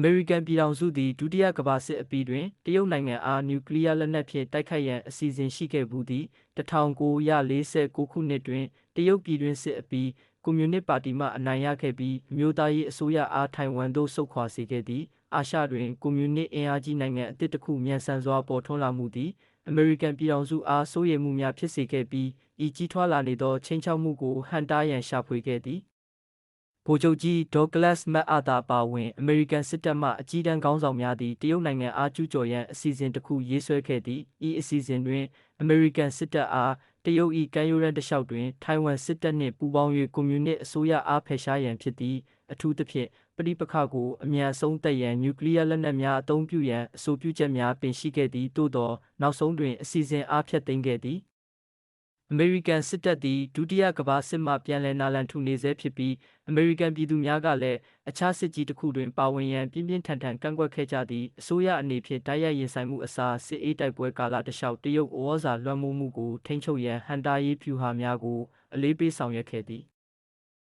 အမေရိကန်ပြည်ထောင်စုသည်ဒုတိယကမ္ဘာစစ်အပြီးတွင်တရုတ်နိုင်ငံအားနျူကလ িয়ার လက်နက်ဖြင့်တိုက်ခိုက်ရန်အစီအစဉ်ရှိခဲ့မှုသည်1949ခုနှစ်တွင်တရုတ်ပြည်တွင်းစစ်အပြီးကွန်မြူနစ်ပါတီမှအနိုင်ရခဲ့ပြီးအမျိုးသားရေးအစိုးရအားထိုင်ဝမ်သို့ဆုတ်ခွာစေခဲ့သည်အာရှတွင်ကွန်မြူနစ်အင်အားကြီးနိုင်ငံအသစ်တစ်ခုမြန်ဆန်စွာပေါ်ထွန်းလာမှုသည်အမေရိကန်ပြည်ထောင်စုအားစိုးရိမ်မှုများဖြစ်စေခဲ့ပြီးဤကြီးထွားလာနေသောချိန်ချောက်မှုကိုဟန်တားရန်ရှာဖွေခဲ့သည် ဗိုလ်ချုပ်ကြီးဒေါကလတ်မတ်အာသာပါဝင်အမေရိကန်စစ်တပ်မှအကြီးတန်းခေါင်းဆောင်များသည်တရုတ်နိုင်ငံအားကျူးကျော်ရန်အစီအစဉ်တစ်ခုရေးဆွဲခဲ့သည်ဤအစီအစဉ်တွင်အမေရိကန်စစ်တပ်အားတရုတ်၏ကမ်းရိုးတန်းတစ်လျှောက်တွင်ထိုင်ဝမ်စစ်တပ်နှင့်ပူးပေါင်း၍ကွန်မြူနစ်အစိုးရအားဖယ်ရှားရန်ဖြစ်သည်အထူးသဖြင့်ပဋိပက္ခကိုအမြန်ဆုံးသက်ရန်နျူကလ িয়ার လက်နက်များအသုံးပြုရန်အဆိုပြုချက်များပင်ရှိခဲ့သည်သို့သောနောက်ဆုံးတွင်အစီအစဉ်အားဖျက်သိမ်းခဲ့သည် အမေရိကန်စစ်တပ်သည်ဒုတိယကမ္ဘာစစ်မှပြန်လည်နာလန်ထူနေဆဲဖြစ်ပြီးအမေရိကန်ပြည်သူများကလည်းအခြားစစ်ကြီးတစ်ခုတွင်ပါဝင်ရန်ပြင်းပြင်းထန်ထန်ကန့်ကွက်ခဲ့ကြသည်အစိုးရအနေဖြင့်တိုက်ရိုက်ရင်ဆိုင်မှုအစားစစ်အေးတိုက်ပွဲကာလတစ်လျှောက်တရုတ်ဩဇာလွှမ်းမိုးမှုကိုထိန်းချုပ်ရန်ဟန်တာရေးဗျူဟာများကိုအလေးပေးဆောင်ရွက်ခဲ့သည်